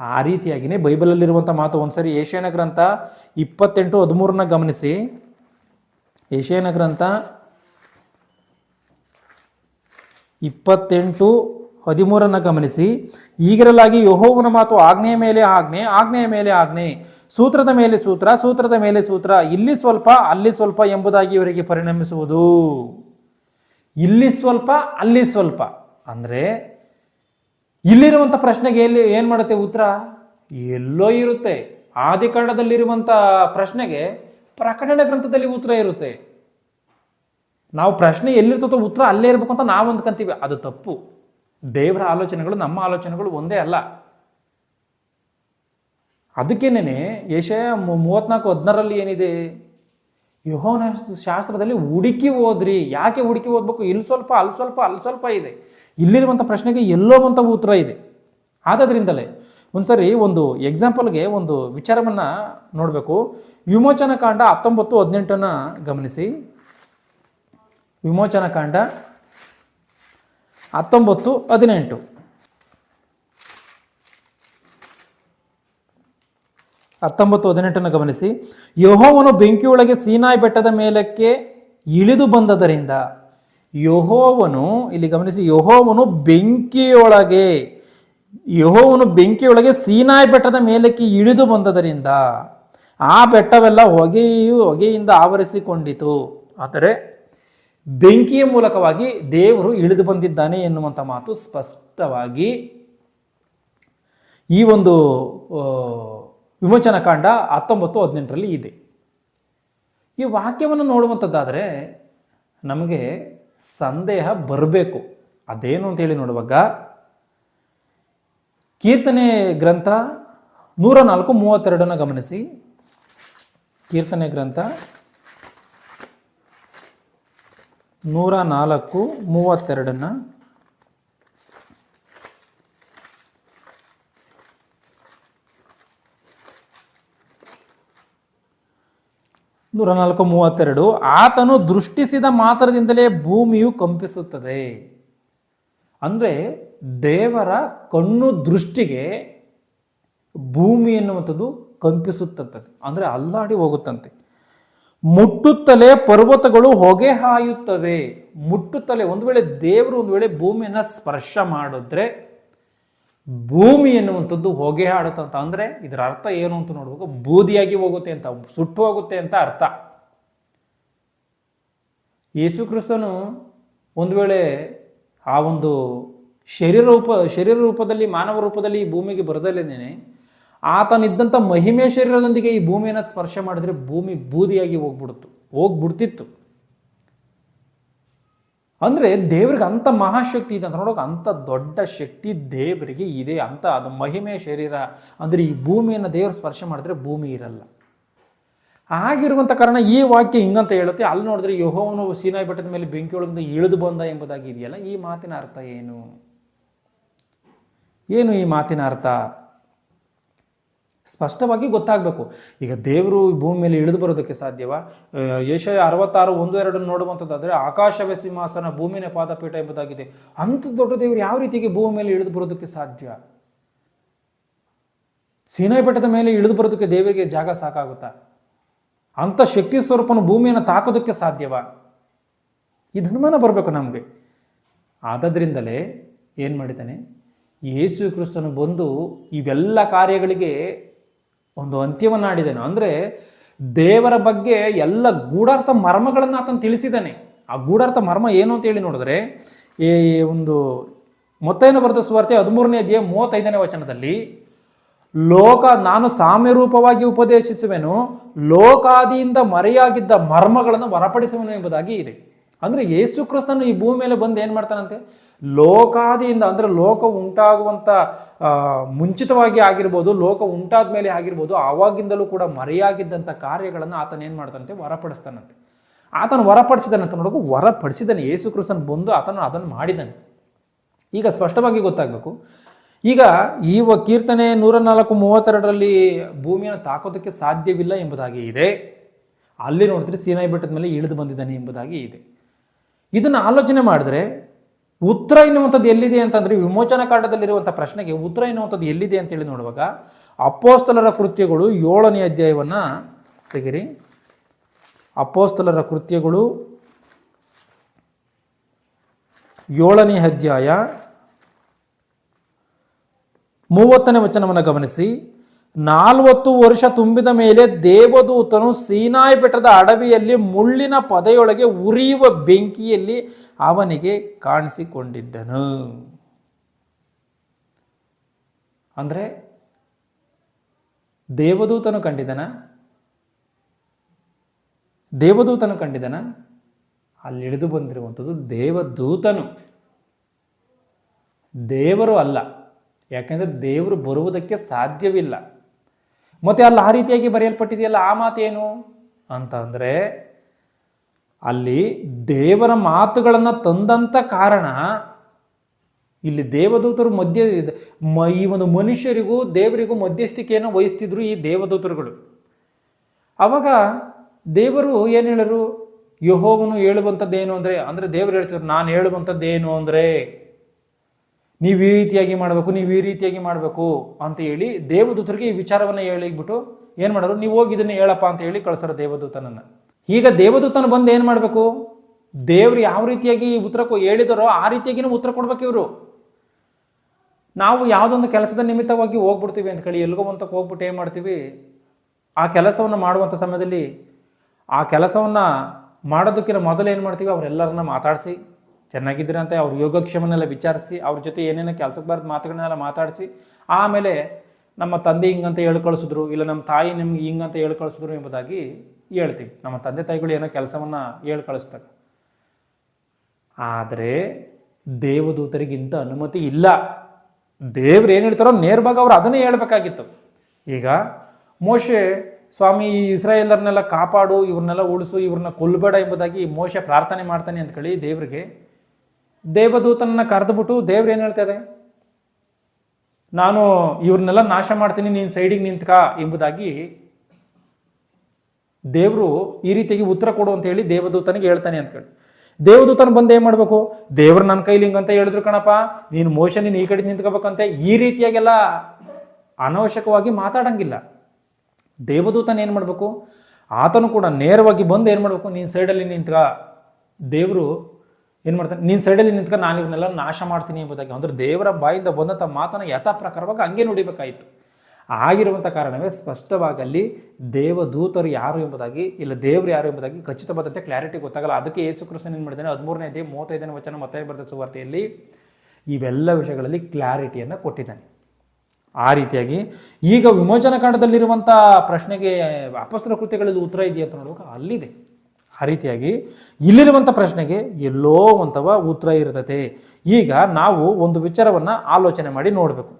ಆ ರೀತಿಯಾಗಿಯೇ ಬೈಬಲಲ್ಲಿರುವಂಥ ಮಾತು ಒಂದ್ಸರಿ ಏಷ್ಯಾನ ಗ್ರಂಥ ಇಪ್ಪತ್ತೆಂಟು ಹದಿಮೂರನ್ನ ಗಮನಿಸಿ. ಏಷ್ಯಾನ ಗ್ರಂಥ ಇಪ್ಪತ್ತೆಂಟು ಹದಿಮೂರನ್ನು ಗಮನಿಸಿ. ಈಗಿರಲಾಗಿ ಯಹೋವನ ಮಾತು ಆಜ್ಞೆಯ ಮೇಲೆ ಆಜ್ಞೆ ಆಜ್ಞೆಯ ಮೇಲೆ ಆಜ್ಞೆ ಸೂತ್ರದ ಮೇಲೆ ಸೂತ್ರ, ಸೂತ್ರದ ಮೇಲೆ ಸೂತ್ರ. ಇಲ್ಲಿ ಸ್ವಲ್ಪ, ಅಲ್ಲಿ ಸ್ವಲ್ಪ ಎಂಬುದಾಗಿ ಇವರಿಗೆ ಪರಿಣಮಿಸುವುದು. ಇಲ್ಲಿ ಸ್ವಲ್ಪ, ಅಲ್ಲಿ ಸ್ವಲ್ಪ. ಅಂದರೆ ಇಲ್ಲಿರುವಂಥ ಪ್ರಶ್ನೆಗೆ ಎಲ್ಲಿ ಏನು ಮಾಡುತ್ತೆ ಉತ್ತರ? ಎಲ್ಲೋ ಇರುತ್ತೆ. ಆದಿಕಾಂಡದಲ್ಲಿರುವಂಥ ಪ್ರಶ್ನೆಗೆ ಪ್ರಕಟಣೆ ಗ್ರಂಥದಲ್ಲಿ ಉತ್ತರ ಇರುತ್ತೆ. ನಾವು ಪ್ರಶ್ನೆ ಎಲ್ಲಿರ್ತದೋ ಉತ್ತರ ಅಲ್ಲೇ ಇರಬೇಕು ಅಂತ ನಾವು ಅಂದ್ಕೊಂತೀವಿ ಅದು ತಪ್ಪು. ದೇವರ ಆಲೋಚನೆಗಳು, ನಮ್ಮ ಆಲೋಚನೆಗಳು ಒಂದೇ ಅಲ್ಲ. ಅದಕ್ಕೇನೆ ಏಷ್ಯಾ ಮೂವತ್ನಾಲ್ಕು ಹದಿನಾರರಲ್ಲಿ ಏನಿದೆ? ಯಹೋನ ಶಾಸ್ತ್ರದಲ್ಲಿ ಹುಡುಕಿ ಓದ್ರಿ ಯಾಕೆ ಹುಡುಕಿ ಓದ್ಬೇಕು ಇಲ್ಲಿ ಸ್ವಲ್ಪ, ಅಲ್ಲಿ ಸ್ವಲ್ಪ ಅಲ್ಲಿ ಸ್ವಲ್ಪ ಇದೆ. ಇಲ್ಲಿರುವಂಥ ಪ್ರಶ್ನೆಗೆ ಎಲ್ಲೋ ಅಂತ ಉತ್ತರ ಇದೆ. ಆದ್ದರಿಂದಲೇ ಒಂದ್ಸರಿ ಒಂದು ಎಕ್ಸಾಂಪಲ್ಗೆ ಒಂದು ವಿಚಾರವನ್ನು ನೋಡಬೇಕು. ವಿಮೋಚನ ಕಾಂಡ ಹತ್ತೊಂಬತ್ತು ಹದಿನೆಂಟನ್ನು ಗಮನಿಸಿ. ವಿಮೋಚನ ಕಾಂಡ ಹತ್ತೊಂಬತ್ತು ಹದಿನೆಂಟು. ಹತ್ತೊಂಬತ್ತು, ಹದಿನೆಂಟನ್ನು ಗಮನಿಸಿ. ಯಹೋವನು ಬೆಂಕಿಯೊಳಗೆ ಸೀನಾಯಿ ಬೆಟ್ಟದ ಮೇಲಕ್ಕೆ ಇಳಿದು ಬಂದದರಿಂದ ಯಹೋವನು, ಇಲ್ಲಿ ಗಮನಿಸಿ, ಯಹೋವನು ಬೆಂಕಿಯೊಳಗೆ ಯಹೋವನು ಬೆಂಕಿಯೊಳಗೆ ಸೀನಾಯಿ ಬೆಟ್ಟದ ಮೇಲಕ್ಕೆ ಇಳಿದು ಬಂದದರಿಂದ ಆ ಬೆಟ್ಟವೆಲ್ಲ ಹೊಗೆಯು, ಹೊಗೆಯಿಂದ ಆವರಿಸಿಕೊಂಡಿತು. ಆದರೆ ಬೆಂಕಿಯ ಮೂಲಕವಾಗಿ ದೇವರು ಇಳಿದು ಬಂದಿದ್ದಾನೆ ಎನ್ನುವಂಥ ಮಾತು ಸ್ಪಷ್ಟವಾಗಿ ಈ ಒಂದು ಆ, ವಿಮೋಚನ ಕಾಂಡ ಹತ್ತೊಂಬತ್ತು ಹದಿನೆಂಟರಲ್ಲಿ ಇದೆ. ಈ ವಾಕ್ಯವನ್ನು ನೋಡುವಂಥದ್ದಾದರೆ ನಮಗೆ ಸಂದೇಹ ಬರಬೇಕು. ಅದೇನು ಅಂತೇಳಿ ನೋಡುವಾಗ ಕೀರ್ತನೆ ಗ್ರಂಥ ನೂರ ನಾಲ್ಕು ಮೂವತ್ತೆರಡನ್ನು ಗಮನಿಸಿ. ಕೀರ್ತನೆ ಗ್ರಂಥ ನೂರ ನಾಲ್ಕು ಮೂವತ್ತೆರಡನ್ನು ನೂರ ನಾಲ್ಕು ಮೂವತ್ತೆರಡು, ಆತನು ದೃಷ್ಟಿಸಿದ ಮಾತ್ರದಿಂದಲೇ ಭೂಮಿಯು ಕಂಪಿಸುತ್ತದೆ. ಅಂದರೆ ದೇವರ ಕಣ್ಣು ದೃಷ್ಟಿಗೆ ಭೂಮಿ ಎನ್ನುವಂಥದ್ದು ಕಂಪಿಸುತ್ತದೆ ಅಂದರೆ ಅಲ್ಲಾಡಿ ಹೋಗುತ್ತಂತೆ. ಮುಟ್ಟುತ್ತಲೇ ಪರ್ವತಗಳು ಹೊಗೆ ಹಾಯುತ್ತವೆ. ಮುಟ್ಟುತ್ತಲೇ ಒಂದು ವೇಳೆ ದೇವರು ಒಂದು ವೇಳೆ ಭೂಮಿಯನ್ನು ಸ್ಪರ್ಶ ಮಾಡಿದ್ರೆ ಭೂಮಿ ಎನ್ನುವಂಥದ್ದು ಹೊಗೆ ಹಾಡುತ್ತಂತ ಅಂದರೆ ಇದರ ಅರ್ಥ ಏನು ಅಂತ ನೋಡಬೇಕು. ಬೂದಿಯಾಗಿ ಹೋಗುತ್ತೆ ಅಂತ, ಸುಟ್ಟು ಹೋಗುತ್ತೆ ಅಂತ ಅರ್ಥ. ಯೇಸು ಕ್ರಿಸ್ತನು ಒಂದು ವೇಳೆ ಆ ಒಂದು ಶರೀರ ರೂಪ, ಶರೀರ ರೂಪದಲ್ಲಿ, ಮಾನವ ರೂಪದಲ್ಲಿ ಈ ಭೂಮಿಗೆ ಬರದಲ್ಲೇನೆ, ಆತನಿದ್ದಂಥ ಮಹಿಮೆ ಶರೀರದೊಂದಿಗೆ ಈ ಭೂಮಿಯನ್ನು ಸ್ಪರ್ಶ ಮಾಡಿದ್ರೆ ಭೂಮಿ ಬೂದಿಯಾಗಿ ಹೋಗ್ಬಿಡ್ತು ಹೋಗ್ಬಿಡ್ತಿತ್ತು. ಅಂದರೆ ದೇವ್ರಿಗೆ ಅಂಥ ಮಹಾಶಕ್ತಿ ಇದೆ ಅಂತ ನೋಡೋಕೆ ಅಂಥ ದೊಡ್ಡ ಶಕ್ತಿ ದೇವರಿಗೆ ಇದೆ ಅಂತ ಅದು ಮಹಿಮೆ ಶರೀರ ಅಂದರೆ ಈ ಭೂಮಿಯನ್ನು ದೇವರು ಸ್ಪರ್ಶ ಮಾಡಿದ್ರೆ ಭೂಮಿ ಇರಲ್ಲ. ಆಗಿರುವಂಥ ಕಾರಣ ಈ ವಾಕ್ಯ ಹಿಂಗಂತ ಹೇಳುತ್ತೆ, ಅಲ್ಲಿ ನೋಡಿದ್ರೆ ಯಹೋವನು ಸೀನಾಯಿ ಬೆಟ್ಟದ ಮೇಲೆ ಬೆಂಕಿ ಒಳಗಿಂದ ಇಳಿದು ಬಂದ ಎಂಬುದಾಗಿ ಇದೆಯಲ್ಲ, ಈ ಮಾತಿನ ಅರ್ಥ ಏನು? ಏನು ಈ ಮಾತಿನ ಅರ್ಥ? ಸ್ಪಷ್ಟವಾಗಿ ಗೊತ್ತಾಗಬೇಕು. ಈಗ ದೇವರು ಭೂಮಿ ಮೇಲೆ ಇಳಿದು ಬರೋದಕ್ಕೆ ಸಾಧ್ಯವಾ? ಏಷ್ಯ ಅರವತ್ತಾರು ಒಂದು ಎರಡನ್ನು ನೋಡುವಂಥದ್ದಾದರೆ ಆಕಾಶವೇ ಸಿಂಹಾಸನ, ಭೂಮಿನೇ ಪಾದಪೀಠ ಎಂಬುದಾಗಿದೆ. ಅಂಥ ದೊಡ್ಡ ದೇವರು ಯಾವ ರೀತಿಗೆ ಭೂಮಿ ಮೇಲೆ ಇಳಿದು ಬರೋದಕ್ಕೆ ಸಾಧ್ಯ? ಸೀನಾಯಿ ಬೆಟ್ಟದ ಮೇಲೆ ಇಳಿದು ಬರೋದಕ್ಕೆ ದೇವರಿಗೆ ಜಾಗ ಸಾಕಾಗುತ್ತಾ? ಅಂಥ ಶಕ್ತಿ ಸ್ವರೂಪನ ಭೂಮಿಯನ್ನು ತಾಕೋದಕ್ಕೆ ಸಾಧ್ಯವಾ? ಈ ಧರ್ಮನ ಬರಬೇಕು ನಮಗೆ. ಆದ್ದರಿಂದಲೇ ಏನು ಮಾಡಿದ್ದಾನೆ? ಯೇಸು ಕ್ರಿಸ್ತನು ಬಂದು ಇವೆಲ್ಲ ಕಾರ್ಯಗಳಿಗೆ ಒಂದು ಅಂತ್ಯವನ್ನು ಆಡಿದ್ದಾನೆ ಅಂದರೆ ದೇವರ ಬಗ್ಗೆ ಎಲ್ಲ ಗೂಢಾರ್ಥ ಮರ್ಮಗಳನ್ನು ಆತನು ತಿಳಿಸಿದ್ದಾನೆ ಆ ಗೂಢಾರ್ಥ ಮರ್ಮ ಏನು ಅಂತ ಹೇಳಿ ನೋಡಿದ್ರೆ, ಈ ಒಂದು ಮೊತ್ತಯನ್ನು ಬರೆದ ಸುವಾರ್ತೆ ಹದಿಮೂರನೇ ಅಧ್ಯಾಯ ಮೂವತ್ತೈದನೇ ವಚನದಲ್ಲಿ, ಲೋಕ ನಾನು ಸಾಮ್ಯ ರೂಪವಾಗಿ ಉಪದೇಶಿಸುವೆನು, ಲೋಕಾದಿಯಿಂದ ಮರೆಯಾಗಿದ್ದ ಮರ್ಮಗಳನ್ನು ಹೊರಪಡಿಸುವನು ಎಂಬುದಾಗಿ ಇದೆ. ಅಂದರೆ ಯೇಸು ಕ್ರಿಸ್ತನು ಈ ಭೂಮಿ ಮೇಲೆ ಬಂದು ಏನು ಮಾಡ್ತಾನಂತೆ? ಲೋಕಾದಿಯಿಂದ ಅಂದರೆ ಲೋಕ ಉಂಟಾಗುವಂಥ ಮುಂಚಿತವಾಗಿ ಆಗಿರ್ಬೋದು, ಲೋಕ ಉಂಟಾದ ಮೇಲೆ ಆಗಿರ್ಬೋದು, ಆವಾಗಿಂದಲೂ ಕೂಡ ಮರೆಯಾಗಿದ್ದಂಥ ಕಾರ್ಯಗಳನ್ನು ಆತನ ಏನು ಮಾಡ್ತಾನಂತೆ? ವರಪಡಿಸ್ತಾನಂತೆ. ಆತನು ವರಪಡಿಸಿದನಂತ ನೋಡೋಕು ಹೊರಪಡಿಸಿದ್ದಾನೆ ಯೇಸು ಕ್ರಿಸ್ತನ್ ಬಂದು ಆತನು ಅದನ್ನು ಮಾಡಿದ್ದಾನೆ ಈಗ ಸ್ಪಷ್ಟವಾಗಿ ಗೊತ್ತಾಗಬೇಕು. ಈಗ ಈ ಕೀರ್ತನೆ ನೂರ ನಾಲ್ಕು ಮೂವತ್ತೆರಡರಲ್ಲಿ ಭೂಮಿಯನ್ನು ತಾಕೋದಕ್ಕೆ ಸಾಧ್ಯವಿಲ್ಲ ಎಂಬುದಾಗಿ ಇದೆ. ಅಲ್ಲಿ ನೋಡಿದ್ರೆ ಸೀನಾಯಿ ಬೆಟ್ಟದ ಮೇಲೆ ಇಳಿದು ಬಂದಿದ್ದಾನೆ ಎಂಬುದಾಗಿ ಇದೆ. ಇದನ್ನು ಆಲೋಚನೆ ಮಾಡಿದ್ರೆ ಉತ್ತರ ಎನ್ನುವಂಥದ್ದು ಎಲ್ಲಿದೆ ಅಂತಂದರೆ ವಿಮೋಚನಾ ಕಾಂಡದಲ್ಲಿರುವಂಥ ಪ್ರಶ್ನೆಗೆ ಉತ್ತರ ಎನ್ನುವಂಥದ್ದು ಎಲ್ಲಿದೆ ಅಂತೇಳಿ ನೋಡುವಾಗ ಅಪ್ಪೋಸ್ತಲರ ಕೃತ್ಯಗಳು ಏಳನೇ ಅಧ್ಯಾಯವನ್ನು ತೆಗಿರಿ. ಅಪ್ಪೋಸ್ತಲರ ಕೃತ್ಯಗಳು ಏಳನೇ ಅಧ್ಯಾಯ ಮೂವತ್ತನೇ ವಚನವನ್ನು ಗಮನಿಸಿ. ನಾಲ್ವತ್ತು ವರ್ಷ ತುಂಬಿದ ಮೇಲೆ ದೇವದೂತನು ಸೀನಾಯಿ ಬೆಟ್ಟದ ಅಡವಿಯಲ್ಲಿ ಮುಳ್ಳಿನ ಪದೆಯೊಳಗೆ ಉರಿಯುವ ಬೆಂಕಿಯಲ್ಲಿ ಅವನಿಗೆ ಕಾಣಿಸಿಕೊಂಡಿದ್ದನು. ಅಂದರೆ ದೇವದೂತನು ಕಂಡಿದನ? ದೇವದೂತನು ಕಂಡಿದನ? ಅಲ್ಲಿ ಇಳಿದು ಬಂದಿರುವಂಥದ್ದು ದೇವದೂತನು. ದೇವರು ಅಲ್ಲ. ಯಾಕೆಂದರೆ ದೇವರು ಬರುವುದಕ್ಕೆ ಸಾಧ್ಯವಿಲ್ಲ. ಮತ್ತೆ ಅಲ್ಲಿ ಆ ರೀತಿಯಾಗಿ ಬರೆಯಲ್ಪಟ್ಟಿದೆಯಲ್ಲ, ಆ ಮಾತೇನು? ಅಂತ ಅಂದರೆ, ಅಲ್ಲಿ ದೇವರ ಮಾತುಗಳನ್ನು ತಂದಂಥ ಕಾರಣ, ಇಲ್ಲಿ ದೇವದೂತರು ಮಧ್ಯ ಈ ಒಂದು ಮನುಷ್ಯರಿಗೂ ದೇವರಿಗೂ ಮಧ್ಯಸ್ಥಿಕೆಯನ್ನು ವಹಿಸ್ತಿದ್ರು ಈ ದೇವದೂತರುಗಳು. ಅವಾಗ ದೇವರು ಏನು ಹೇಳರು? ಯಹೋವನು ಹೇಳುವಂಥದ್ದೇನು ಅಂದರೆ ಅಂದರೆ ದೇವರು ಹೇಳ್ತಿದ್ರು, ನಾನು ಹೇಳುವಂಥದ್ದೇನು ಅಂದರೆ ನೀವು ಈ ರೀತಿಯಾಗಿ ಮಾಡಬೇಕು, ನೀವು ಈ ರೀತಿಯಾಗಿ ಮಾಡಬೇಕು ಅಂತ ಹೇಳಿ ದೇವದೂತರಿಗೆ ಈ ವಿಚಾರವನ್ನು ಹೇಳಿಬಿಟ್ಟು ಏನು ಮಾಡೋರು ನೀವು ಹೋಗಿ ಇದನ್ನು ಹೇಳಪ್ಪ ಅಂತ ಹೇಳಿ ಕಳಿಸ್ತಾರೆ ದೇವದೂತನನ್ನು. ಈಗ ದೇವದೂತನ ಬಂದು ಏನು ಮಾಡಬೇಕು? ದೇವ್ರು ಯಾವ ರೀತಿಯಾಗಿ ಉತ್ತರ ಹೇಳಿದರೋ ಆ ರೀತಿಯಾಗಿನೂ ಉತ್ತರ ಕೊಡ್ಬೇಕು ಇವರು. ನಾವು ಯಾವುದೊಂದು ಕೆಲಸದ ನಿಮಿತ್ತವಾಗಿ ಹೋಗ್ಬಿಡ್ತೀವಿ ಅಂತ ಕೇಳಿ ಎಲ್ಗೋ ಅಂತ ಹೋಗ್ಬಿಟ್ಟು ಏನು ಮಾಡ್ತೀವಿ? ಆ ಕೆಲಸವನ್ನು ಮಾಡುವಂಥ ಸಮಯದಲ್ಲಿ ಆ ಕೆಲಸವನ್ನು ಮಾಡೋದಕ್ಕಿಂತ ಮೊದಲು ಏನು ಮಾಡ್ತೀವಿ? ಅವರೆಲ್ಲರನ್ನ ಮಾತಾಡಿಸಿ ಚೆನ್ನಾಗಿದ್ದೀರಂತೆ, ಅವ್ರ ಯೋಗಕ್ಷೇಮನೆಲ್ಲ ವಿಚಾರಿಸಿ, ಅವ್ರ ಜೊತೆ ಏನೇನೋ ಕೆಲಸಕ್ಕೆ ಬಾರ್ದು ಮಾತುಗಳನ್ನೆಲ್ಲ ಮಾತಾಡಿಸಿ, ಆಮೇಲೆ ನಮ್ಮ ತಂದೆ ಹಿಂಗಂತ ಹೇಳ್ಕಳಿಸಿದ್ರು, ಇಲ್ಲ ನಮ್ಮ ತಾಯಿ ನಿಮ್ಗೆ ಹಿಂಗಂತ ಹೇಳಿ ಕಳಿಸಿದ್ರು ಎಂಬುದಾಗಿ ಹೇಳ್ತೀವಿ. ನಮ್ಮ ತಂದೆ ತಾಯಿಗಳು ಏನೋ ಕೆಲಸವನ್ನು ಹೇಳಿ ಕಳಿಸ್ತಾರೆ ಆದರೆ ದೇವದೂತರಿಗಿಂತ ಅನುಮತಿ ಇಲ್ಲ. ದೇವ್ರು ಏನು ಹೇಳ್ತಾರೋ ನೇರವಾಗಿ ಅವ್ರು ಅದನ್ನೇ ಹೇಳ್ಬೇಕಾಗಿತ್ತು. ಈಗ ಮೋಶೆ ಸ್ವಾಮಿ ಈ ಇಸ್ರಾಯೇಲರನ್ನೆಲ್ಲ ಕಾಪಾಡು, ಇವ್ರನ್ನೆಲ್ಲ ಉಳಿಸು, ಇವ್ರನ್ನ ಕೊಲ್ಲಬೇಡ ಎಂಬುದಾಗಿ ಮೋಶೆ ಪ್ರಾರ್ಥನೆ ಮಾಡ್ತಾನೆ ಅಂತ ಕೇಳಿ ದೇವ್ರಿಗೆ ದೇವದೂತನನ್ನ ಕರೆದುಬಿಟ್ಟು ದೇವ್ರು ಏನು ಹೇಳ್ತಾರೆ? ನಾನು ಇವ್ರನ್ನೆಲ್ಲ ನಾಶ ಮಾಡ್ತೀನಿ, ನೀನು ಸೈಡಿಗೆ ನಿಂತ್ಕ ಎಂಬುದಾಗಿ ದೇವರು ಈ ರೀತಿಯಾಗಿ ಉತ್ತರ ಕೊಡು ಅಂತ ಹೇಳಿ ದೇವದೂತನಿಗೆ ಹೇಳ್ತಾನೆ ಅಂತ ಕೇಳಿ. ದೇವದೂತನ ಬಂದು ಏನು ಮಾಡಬೇಕು? ದೇವ್ರು ನನ್ನ ಕೈಲಿ ಹಿಂಗಂತ ಹೇಳಿದ್ರು ಕಣಪ್ಪ, ನೀನು ಮೋಶ ನೀನು ಈ ಕಡೆ ನಿಂತ್ಕೋಬೇಕಂತೆ, ಈ ರೀತಿಯಾಗೆಲ್ಲ ಅನವಶ್ಯಕವಾಗಿ ಮಾತಾಡಂಗಿಲ್ಲ. ದೇವದೂತನ ಏನು ಮಾಡಬೇಕು? ಆತನು ಕೂಡ ನೇರವಾಗಿ ಬಂದು ಏನು ಮಾಡಬೇಕು? ನೀನು ಸೈಡಲ್ಲಿ ನಿಂತ್ಕ. ದೇವರು ಏನು ಮಾಡ್ತಾನೆ? ನೀನು ಸೈಡಲ್ಲಿ ನಿಂತ್ಕೊಂಡು ನಾನು ಇವನ್ನೆಲ್ಲ ನಾಶ ಮಾಡ್ತೀನಿ ಎಂಬುದಾಗಿ. ಅಂದರೆ ದೇವರ ಬಾಯಿಂದ ಬಂದಂಥ ಮಾತನ್ನು ಯಥಾ ಪ್ರಕಾರವಾಗಿ ಹಂಗೆ ನುಡಿಬೇಕಾಯಿತು. ಆಗಿರುವಂಥ ಕಾರಣವೇ ಸ್ಪಷ್ಟವಾಗಿ ಅಲ್ಲಿ ದೇವದೂತರು ಯಾರು ಎಂಬುದಾಗಿ, ಇಲ್ಲ ದೇವರು ಯಾರು ಎಂಬುದಾಗಿ ಖಚಿತವಾದಂತೆ ಕ್ಲಾರಿಟಿ ಗೊತ್ತಾಗಲ್ಲ. ಅದಕ್ಕೆ ಯೇಸು ಕೃಷ್ಣ ಏನು ಮಾಡಿದ್ದಾನೆ? ಹದಿಮೂರನೇ ದೇ ಮೂವತ್ತೈದನೇ ವಚನ ಮತ್ತೆ ಬರೆದ ಸುವಾರ್ತೆಯಲ್ಲಿ ಇವೆಲ್ಲ ವಿಷಯಗಳಲ್ಲಿ ಕ್ಲಾರಿಟಿಯನ್ನು ಕೊಟ್ಟಿದ್ದಾನೆ. ಆ ರೀತಿಯಾಗಿ ಈಗ ವಿಮೋಚನಾ ಕಾಂಡದಲ್ಲಿರುವಂಥ ಪ್ರಶ್ನೆಗೆ ಅಪಸ್ತ್ರ ಕೃತ್ಯಗಳಲ್ಲಿ ಉತ್ತರ ಇದೆಯಾ ಅಂತ ನೋಡುವಾಗ ಅಲ್ಲಿದೆ. ಆ ರೀತಿಯಾಗಿ ಇಲ್ಲಿರುವಂಥ ಪ್ರಶ್ನೆಗೆ ಎಲ್ಲೋ ಒಂಥವ ಉತ್ತರ ಇರ್ತದೆ ಈಗ ನಾವು ಒಂದು ವಿಚಾರವನ್ನು ಆಲೋಚನೆ ಮಾಡಿ ನೋಡಬೇಕು.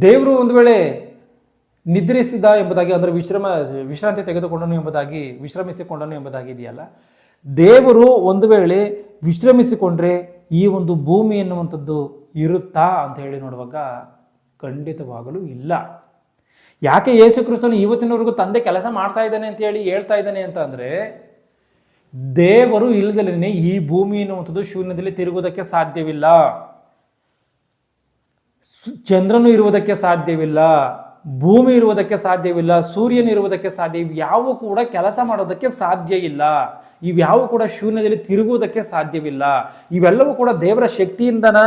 ದೇವರು ಒಂದು ವೇಳೆ ನಿದ್ರಿಸಿದ ಎಂಬುದಾಗಿ ಅಂದರೆ ವಿಶ್ರಮ, ವಿಶ್ರಾಂತಿ ತೆಗೆದುಕೊಂಡನು ಎಂಬುದಾಗಿ, ವಿಶ್ರಮಿಸಿಕೊಂಡನು ಎಂಬುದಾಗಿ ಇದೆಯಲ್ಲ. ದೇವರು ಒಂದು ವೇಳೆ ವಿಶ್ರಮಿಸಿಕೊಂಡ್ರೆ ಈ ಒಂದು ಭೂಮಿ ಎನ್ನುವಂಥದ್ದು ಇರುತ್ತಾ ಅಂತ ಹೇಳಿ ನೋಡುವಾಗ ಖಂಡಿತವಾಗಲೂ ಇಲ್ಲ. ಯಾಕೆ ಯೇಸು ಕ್ರಿಸ್ತನು ಇವತ್ತಿನವರೆಗೂ ತಂದೆ ಕೆಲಸ ಮಾಡ್ತಾ ಇದ್ದಾನೆ ಅಂತ ಹೇಳಿ ಹೇಳ್ತಾ ಇದ್ದಾನೆ ಅಂತ ಅಂದರೆ, ದೇವರು ಇಲ್ಲದಲೇ ಈ ಭೂಮಿ ಎನ್ನುವಂಥದ್ದು ಶೂನ್ಯದಲ್ಲಿ ತಿರುಗುವುದಕ್ಕೆ ಸಾಧ್ಯವಿಲ್ಲ. ಚಂದ್ರನು ಇರುವುದಕ್ಕೆ ಸಾಧ್ಯವಿಲ್ಲ, ಭೂಮಿ ಇರುವುದಕ್ಕೆ ಸಾಧ್ಯವಿಲ್ಲ, ಸೂರ್ಯನ ಇರುವುದಕ್ಕೆ ಸಾಧ್ಯ, ಇವ್ಯಾವು ಕೂಡ ಕೆಲಸ ಮಾಡೋದಕ್ಕೆ ಸಾಧ್ಯ ಇಲ್ಲ. ಇವ್ಯಾವು ಕೂಡ ಶೂನ್ಯದಲ್ಲಿ ತಿರುಗುವುದಕ್ಕೆ ಸಾಧ್ಯವಿಲ್ಲ. ಇವೆಲ್ಲವೂ ಕೂಡ ದೇವರ ಶಕ್ತಿಯಿಂದನ,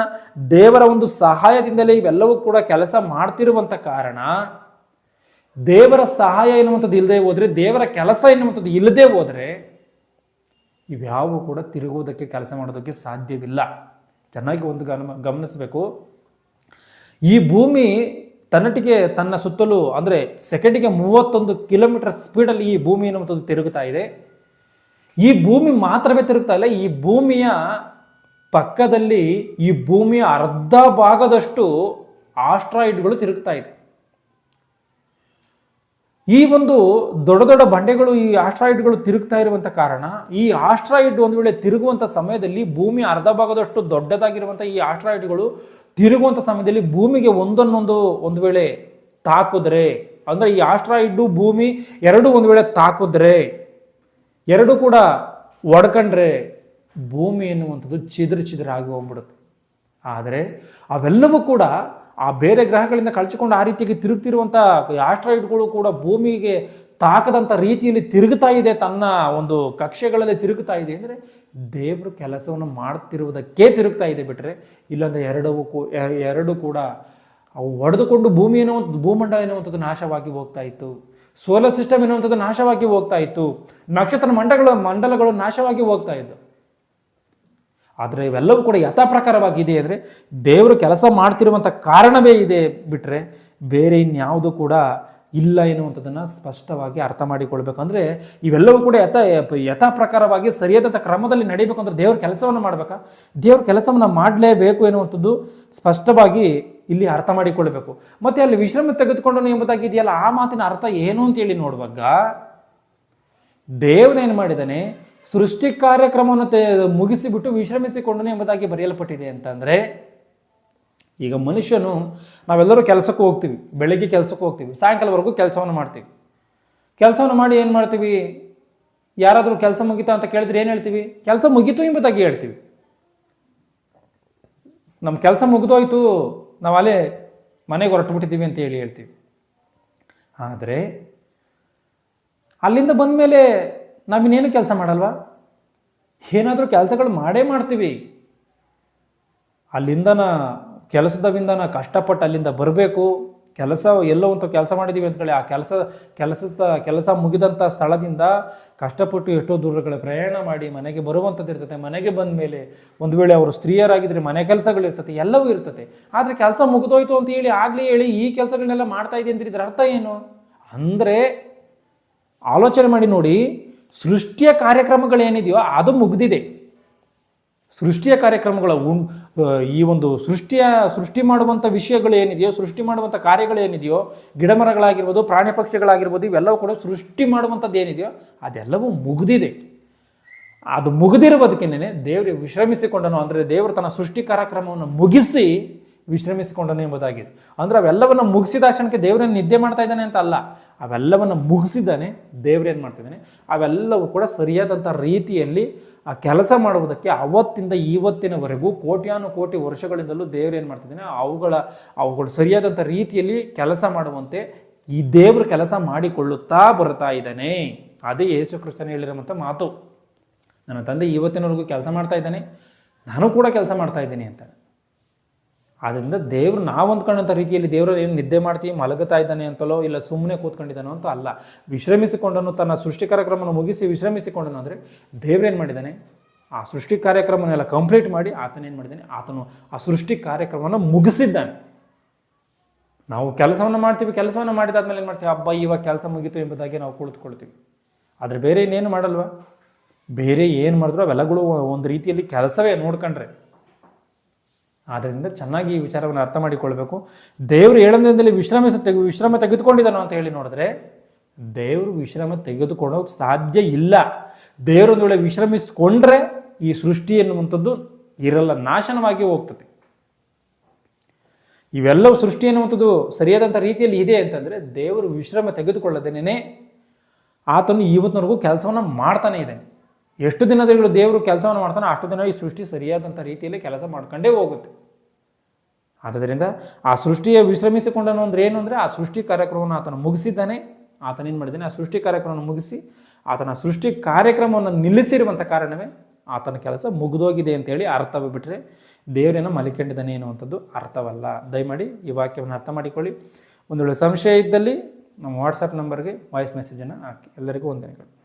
ದೇವರ ಒಂದು ಸಹಾಯದಿಂದಲೇ ಇವೆಲ್ಲವೂ ಕೂಡ ಕೆಲಸ ಮಾಡ್ತಿರುವಂಥ ಕಾರಣ ದೇವರ ಸಹಾಯ ಎನ್ನುವಂಥದ್ದು ಇಲ್ಲದೆ ಹೋದರೆ, ದೇವರ ಕೆಲಸ ಎನ್ನುವಂಥದ್ದು ಇಲ್ಲದೆ ಹೋದರೆ, ಇವ್ಯಾವು ಕೂಡ ತಿರುಗುವುದಕ್ಕೆ ಕೆಲಸ ಮಾಡೋದಕ್ಕೆ ಸಾಧ್ಯವಿಲ್ಲ. ಚೆನ್ನಾಗಿ ಒಂದು ಗಮ ಗಮನಿಸಬೇಕು. ಈ ಭೂಮಿ ತನ್ನಟಿಗೆ, ತನ್ನ ಸುತ್ತಲೂ, ಅಂದರೆ ಸೆಕೆಂಡಿಗೆ ಮೂವತ್ತೊಂದು ಕಿಲೋಮೀಟರ್ ಸ್ಪೀಡಲ್ಲಿ ಈ ಭೂಮಿ ಎನ್ನುವಂಥದ್ದು ತಿರುಗುತ್ತಾ ಇದೆ. ಈ ಭೂಮಿ ಮಾತ್ರವೇ ತಿರುಗ್ತಾ ಇಲ್ಲ, ಈ ಭೂಮಿಯ ಪಕ್ಕದಲ್ಲಿ ಈ ಭೂಮಿಯ ಅರ್ಧ ಭಾಗದಷ್ಟು ಆಸ್ಟ್ರಾಯ್ಡ್ಗಳು ತಿರುಗ್ತಾ ಇದೆ. ಈ ಒಂದು ದೊಡ್ಡ ದೊಡ್ಡ ಬಂಡೆಗಳು, ಈ ಆಸ್ಟ್ರಾಯ್ಡ್ಗಳು ತಿರುಗ್ತಾ ಇರುವಂಥ ಕಾರಣ, ಈ ಆಸ್ಟ್ರಾಯ್ಡ್ ಒಂದು ವೇಳೆ ತಿರುಗುವಂಥ ಸಮಯದಲ್ಲಿ ಭೂಮಿ ಅರ್ಧ ಭಾಗದಷ್ಟು ದೊಡ್ಡದಾಗಿರುವಂಥ ಈ ಆಸ್ಟ್ರಾಯ್ಡ್ಗಳು ತಿರುಗುವಂಥ ಸಮಯದಲ್ಲಿ ಭೂಮಿಗೆ ಒಂದನ್ನೊಂದು ಒಂದು ವೇಳೆ ತಾಕಿದ್ರೆ, ಅಂದ್ರೆ ಈ ಆಸ್ಟ್ರಾಯ್ಡು ಭೂಮಿ ಎರಡು ಒಂದು ವೇಳೆ ತಾಕಿದ್ರೆ, ಎರಡು ಕೂಡ ಒಡ್ಕಂಡ್ರೆ ಭೂಮಿ ಎನ್ನುವಂಥದ್ದು ಚಿದ್ರ ಚಿದ್ರ ಆಗಿ ಹೋಗ್ಬಿಡುತ್ತೆ. ಆದರೆ ಅವೆಲ್ಲವೂ ಕೂಡ ಆ ಬೇರೆ ಗ್ರಹಗಳಿಂದ ಕಳಚಿಕೊಂಡು ಆ ರೀತಿಯಾಗಿ ತಿರುಗ್ತಿರುವಂಥ ಆಸ್ಟ್ರಾಯ್ಡ್ಗಳು ಕೂಡ ಭೂಮಿಗೆ ತಾಕದಂಥ ರೀತಿಯಲ್ಲಿ ತಿರುಗುತ್ತಾ ಇದೆ, ತನ್ನ ಒಂದು ಕಕ್ಷೆಗಳಲ್ಲಿ ತಿರುಗುತ್ತಾ ಇದೆ. ಅಂದರೆ ದೇವರು ಕೆಲಸವನ್ನು ಮಾಡ್ತಿರುವುದಕ್ಕೆ ತಿರುಗ್ತಾ ಇದೆ ಬಿಟ್ಟರೆ ಇಲ್ಲೊಂದು ಎರಡು ಎರಡು ಕೂಡ ಅವು ಒಡೆದುಕೊಂಡು ಭೂಮಿ ಎನ್ನುವಂಥದ್ದು ಭೂಮಂಡಲ ಎನ್ನುವಂಥದ್ದು ನಾಶವಾಗಿ ಹೋಗ್ತಾ ಇತ್ತು. ಸೋಲಾರ್ ಸಿಸ್ಟಮ್ ಎನ್ನುವಂಥದ್ದು ನಾಶವಾಗಿ ಹೋಗ್ತಾ ಇತ್ತು. ನಕ್ಷತ್ರ ಮಂಡಲಗಳು ಮಂಡಲಗಳು ನಾಶವಾಗಿ ಹೋಗ್ತಾ ಇತ್ತು ಆದರೆ ಇವೆಲ್ಲವೂ ಕೂಡ ಯಥಾ ಪ್ರಕಾರವಾಗಿದೆ ಅಂದರೆ ದೇವರು ಕೆಲಸ ಮಾಡ್ತಿರುವಂಥ ಕಾರಣವೇ ಇದೆ ಬಿಟ್ಟರೆ ಬೇರೆ ಇನ್ಯಾವುದು ಕೂಡ ಇಲ್ಲ ಎನ್ನುವಂಥದ್ದನ್ನು ಸ್ಪಷ್ಟವಾಗಿ ಅರ್ಥ ಮಾಡಿಕೊಳ್ಬೇಕಂದ್ರೆ ಇವೆಲ್ಲವೂ ಕೂಡ ಯಥಾ ಯಥಾ ಪ್ರಕಾರವಾಗಿ ಸರಿಯಾದಂಥ ಕ್ರಮದಲ್ಲಿ ನಡೀಬೇಕು ಅಂದರೆ ದೇವ್ರ ಕೆಲಸವನ್ನು ಮಾಡಬೇಕಾ? ದೇವ್ರ ಕೆಲಸವನ್ನು ಮಾಡಲೇಬೇಕು ಎನ್ನುವಂಥದ್ದು ಸ್ಪಷ್ಟವಾಗಿ ಇಲ್ಲಿ ಅರ್ಥ ಮಾಡಿಕೊಳ್ಬೇಕು. ಮತ್ತೆ ಅಲ್ಲಿ ವಿಶ್ರಮ ತೆಗೆದುಕೊಂಡನು ಎಂಬುದಾಗಿ ಇದೆಯಲ್ಲ, ಆ ಮಾತಿನ ಅರ್ಥ ಏನು ಅಂತೇಳಿ ನೋಡುವಾಗ ದೇವನೇನು ಮಾಡಿದ್ದಾನೆ? ಸೃಷ್ಟಿ ಕಾರ್ಯಕ್ರಮವನ್ನು ಮುಗಿಸಿಬಿಟ್ಟು ವಿಶ್ರಮಿಸಿಕೊಂಡನು ಎಂಬುದಾಗಿ ಬರೆಯಲ್ಪಟ್ಟಿದೆ ಅಂತಂದರೆ, ಈಗ ಮನುಷ್ಯನು, ನಾವೆಲ್ಲರೂ ಕೆಲಸಕ್ಕೆ ಹೋಗ್ತೀವಿ, ಬೆಳಗ್ಗೆ ಕೆಲಸಕ್ಕೆ ಹೋಗ್ತೀವಿ, ಸಾಯಂಕಾಲವರೆಗೂ ಕೆಲಸವನ್ನು ಮಾಡ್ತೀವಿ. ಕೆಲಸವನ್ನು ಮಾಡಿ ಏನು ಮಾಡ್ತೀವಿ? ಯಾರಾದರೂ ಕೆಲಸ ಮುಗೀತಾ ಅಂತ ಕೇಳಿದ್ರೆ ಏನು ಹೇಳ್ತೀವಿ? ಕೆಲಸ ಮುಗೀತು ಎಂಬುದಾಗಿ ಹೇಳ್ತೀವಿ. ನಮ್ಮ ಕೆಲಸ ಮುಗಿದೋಯ್ತು ನಾವು ಅಲ್ಲೇ ಮನೆಗೆ ಹೊರಟುಬಿಟ್ಟಿದ್ದೀವಿ ಅಂತ ಹೇಳಿ ಹೇಳ್ತೀವಿ. ಆದರೆ, ಅಲ್ಲಿಂದ ಬಂದ ಮೇಲೆ ನಾವಿನ್ನೇನು ಕೆಲಸ ಮಾಡಲ್ವಾ? ಏನಾದರೂ ಕೆಲಸಗಳು ಮಾಡೇ ಮಾಡ್ತೀವಿ. ಅಲ್ಲಿಂದನ ಕೆಲಸದವಿಂದನ ಕಷ್ಟಪಟ್ಟು ಅಲ್ಲಿಂದ ಬರಬೇಕು. ಕೆಲಸ ಎಲ್ಲೋ ಒಂದು ಕೆಲಸ ಮಾಡಿದ್ದೀವಿ ಅಂತೇಳಿ ಆ ಕೆಲಸ, ಕೆಲಸದ, ಕೆಲಸ ಮುಗಿದಂಥ ಸ್ಥಳದಿಂದ ಕಷ್ಟಪಟ್ಟು ಎಷ್ಟೋ ದೂರಗಳ ಪ್ರಯಾಣ ಮಾಡಿ ಮನೆಗೆ ಬರುವಂಥದ್ದು ಇರ್ತದೆ. ಮನೆಗೆ ಬಂದ ಮೇಲೆ ಒಂದು ವೇಳೆ ಅವರು ಸ್ತ್ರೀಯರಾಗಿದ್ದರೆ ಮನೆ ಕೆಲಸಗಳು ಇರ್ತದೆ. ಎಲ್ಲವೂ ಇರ್ತದೆ. ಆದರೆ ಕೆಲಸ ಮುಗಿದೋಯ್ತು ಅಂತ ಹೇಳಿ ಆಗಲೇ ಹೇಳಿ ಈ ಕೆಲಸಗಳನ್ನೆಲ್ಲ ಮಾಡ್ತಾ ಇದೆ ಅಂದ್ರೆ ಇದರ ಅರ್ಥ ಏನು? ಅಂದರೆ ಆಲೋಚನೆ ಮಾಡಿ ನೋಡಿ ಸೃಷ್ಟಿಯ ಕಾರ್ಯಕ್ರಮಗಳೇನಿದೆಯೋ ಅದು ಮುಗಿದಿದೆ. ಸೃಷ್ಟಿಯ ಕಾರ್ಯಕ್ರಮಗಳ ಉಣ್ ಈ ಒಂದು ಸೃಷ್ಟಿಯ, ಸೃಷ್ಟಿ ಮಾಡುವಂಥ ವಿಷಯಗಳು ಏನಿದೆಯೋ ಸೃಷ್ಟಿ ಮಾಡುವಂಥ ಕಾರ್ಯಗಳೇನಿದೆಯೋ, ಗಿಡಮರಗಳಾಗಿರ್ಬೋದು, ಪ್ರಾಣಿ ಪಕ್ಷಿಗಳಾಗಿರ್ಬೋದು, ಇವೆಲ್ಲವೂ ಕೂಡ ಸೃಷ್ಟಿ ಮಾಡುವಂಥದ್ದು ಏನಿದೆಯೋ ಅದೆಲ್ಲವೂ ಮುಗಿದಿದೆ. ಅದು ಮುಗಿದಿರುವುದಕ್ಕೇನೆ ದೇವರು ವಿಶ್ರಮಿಸಿಕೊಂಡನು. ಅಂದರೆ ದೇವರು ತನ್ನ ಸೃಷ್ಟಿ ಕಾರ್ಯಕ್ರಮವನ್ನು ಮುಗಿಸಿ ವಿಶ್ರಮಿಸಿಕೊಂಡನು ಎಂಬುದಾಗಿದೆ. ಅಂದರೆ ಅವೆಲ್ಲವನ್ನು ಮುಗಿಸಿದ ಕ್ಷಣಕ್ಕೆ ದೇವರನ್ನು ನಿದ್ದೆ ಮಾಡ್ತಾ ಇದ್ದಾನೆ ಅಂತ ಅಲ್ಲ. ಅವೆಲ್ಲವನ್ನು ಮುಗಿಸಿದ್ದಾನೆ ದೇವರೇನು ಮಾಡ್ತಿದ್ದಾನೆ ಅವೆಲ್ಲವೂ ಕೂಡ ಸರಿಯಾದಂಥ ರೀತಿಯಲ್ಲಿ ಆ ಕೆಲಸ ಮಾಡುವುದಕ್ಕೆ ಅವತ್ತಿಂದ ಇವತ್ತಿನವರೆಗೂ ಕೋಟ್ಯಾನು ಕೋಟಿ ವರ್ಷಗಳಿಂದಲೂ ದೇವರೇನು ಮಾಡ್ತಿದ್ದಾನೆ ಅವುಗಳ, ಅವುಗಳು ಸರಿಯಾದಂಥ ರೀತಿಯಲ್ಲಿ ಕೆಲಸ ಮಾಡುವಂತೆ ಈ ದೇವರು ಕೆಲಸ ಮಾಡಿಕೊಳ್ಳುತ್ತಾ ಬರ್ತಾ ಇದ್ದಾನೆ. ಅದೇ ಯೇಸು ಕೃಷ್ಣನ ಹೇಳಿರುವಂಥ ಮಾತು. ನನ್ನ ತಂದೆ ಇವತ್ತಿನವರೆಗೂ ಕೆಲಸ ಮಾಡ್ತಾ ಇದ್ದಾನೆ. ನಾನು ಕೂಡ ಕೆಲಸ ಮಾಡ್ತಾ ಇದ್ದೀನಿ ಅಂತ. ಆದ್ದರಿಂದ ದೇವರು ನಾವು ಅಂದ್ಕೊಂಡಂಥ ರೀತಿಯಲ್ಲಿ ದೇವರು ಏನು ನಿದ್ದೆ ಮಾಡ್ತೀವಿ ಮಲಗುತ್ತಾ ಇದ್ದಾನೆ ಅಂತಲೋ ಇಲ್ಲ ಸುಮ್ಮನೆ ಕೂತ್ಕೊಂಡಿದ್ದಾನೋ ಅಂತ ಅಲ್ಲ. ವಿಶ್ರಮಿಸಿಕೊಂಡನು ತನ್ನ ಸೃಷ್ಟಿ ಕಾರ್ಯಕ್ರಮವನ್ನು ಮುಗಿಸಿ ವಿಶ್ರಮಿಸಿಕೊಂಡನು ಅಂದರೆ ದೇವ್ರೇನು ಮಾಡಿದ್ದಾನೆ? ಆ ಸೃಷ್ಟಿ ಕಾರ್ಯಕ್ರಮನೆಲ್ಲ ಕಂಪ್ಲೀಟ್ ಮಾಡಿ ಆತನೇನು ಮಾಡಿದ್ದಾನೆ? ಆತನು ಆ ಸೃಷ್ಟಿ ಕಾರ್ಯಕ್ರಮವನ್ನು ಮುಗಿಸಿದ್ದಾನೆ. ನಾವು ಕೆಲಸವನ್ನು ಮಾಡ್ತೀವಿ, ಕೆಲಸವನ್ನು ಮಾಡಿದಾದ್ಮೇಲೆ ಏನು ಮಾಡ್ತೀವಿ? ಹಬ್ಬ ಇವಾಗ ಕೆಲಸ ಮುಗೀತು ಎಂಬುದಾಗಿ ನಾವು ಕುಳಿತುಕೊಳ್ತೀವಿ. ಆದರೆ ಬೇರೆ ಇನ್ನೇನು ಮಾಡಲ್ವಾ? ಬೇರೆ ಏನು ಮಾಡಿದ್ರು ಅವೆಲ್ಲಗಳು ಒಂದು ರೀತಿಯಲ್ಲಿ ಕೆಲಸವೇ ನೋಡ್ಕೊಂಡ್ರೆ. ಆದ್ದರಿಂದ ಚೆನ್ನಾಗಿ ಈ ವಿಚಾರವನ್ನು ಅರ್ಥ ಮಾಡಿಕೊಳ್ಬೇಕು. ದೇವರು ಏಳನೇದಲ್ಲಿ ವಿಶ್ರಮಿಸ ತೆಗೆ ವಿಶ್ರಮ ತೆಗೆದುಕೊಂಡಿದ್ದಾನೋ ಅಂತ ಹೇಳಿ ನೋಡಿದ್ರೆ, ದೇವರು ವಿಶ್ರಮ ತೆಗೆದುಕೊಳ್ಳೋಕೆ ಸಾಧ್ಯ ಇಲ್ಲ. ದೇವರೊಂದು ವೇಳೆ ವಿಶ್ರಮಿಸಿಕೊಂಡ್ರೆ ಈ ಸೃಷ್ಟಿ ಎನ್ನುವಂಥದ್ದು ಇರಲ್ಲ, ನಾಶನವಾಗಿ ಹೋಗ್ತದೆ. ಇವೆಲ್ಲವೂ ಸೃಷ್ಟಿ ಎನ್ನುವಂಥದ್ದು ಸರಿಯಾದಂಥ ರೀತಿಯಲ್ಲಿ ಇದೆ ಅಂತಂದರೆ, ದೇವರು ವಿಶ್ರಮ ತೆಗೆದುಕೊಳ್ಳದೇನೆ ಆತನು ಇವತ್ತಿನವರೆಗೂ ಕೆಲಸವನ್ನು ಮಾಡ್ತಾನೆ ಇದ್ದಾನೆ. ಎಷ್ಟು ದಿನಗಳು ದೇವರು ಕೆಲಸವನ್ನು ಮಾಡ್ತಾನೆ ಅಷ್ಟು ದಿನ ಈ ಸೃಷ್ಟಿ ಸರಿಯಾದಂಥ ರೀತಿಯಲ್ಲಿ ಕೆಲಸ ಮಾಡ್ಕೊಂಡೇ ಹೋಗುತ್ತೆ. ಆದ್ದರಿಂದ ಆ ಸೃಷ್ಟಿಯ ವಿಶ್ರಮಿಸಿಕೊಂಡನು ಅಂದರೆ ಏನು ಅಂದರೆ ಆ ಸೃಷ್ಟಿ ಕಾರ್ಯಕ್ರಮವನ್ನು ಆತನು ಮುಗಿಸಿದ್ದಾನೆ. ಆತನೇನು ಮಾಡಿದ್ದಾನೆ? ಆ ಸೃಷ್ಟಿ ಕಾರ್ಯಕ್ರಮವನ್ನು ಮುಗಿಸಿ ಆತನ ಸೃಷ್ಟಿ ಕಾರ್ಯಕ್ರಮವನ್ನು ನಿಲ್ಲಿಸಿರುವಂಥ ಕಾರಣವೇ ಆತನ ಕೆಲಸ ಮುಗಿದೋಗಿದೆ ಅಂತೇಳಿ ಅರ್ಥ ಬಿಟ್ಟರೆ ದೇವರೇನೋ ಮಲಿಕೊಂಡಿದ್ದಾನೆ ಅನ್ನುವಂಥದ್ದು ಅರ್ಥವಲ್ಲ. ದಯಮಾಡಿ ಈ ವಾಕ್ಯವನ್ನು ಅರ್ಥ ಮಾಡಿಕೊಳ್ಳಿ. ಒಂದು ವೇಳೆ ಸಂಶಯ ಇದ್ದಲ್ಲಿ ನಮ್ಮ ವಾಟ್ಸಪ್ ನಂಬರ್ಗೆ ವಾಯ್ಸ್ ಮೆಸೇಜನ್ನು ಹಾಕಿ. ಎಲ್ಲರಿಗೂ ವಂದನೆಗಳು.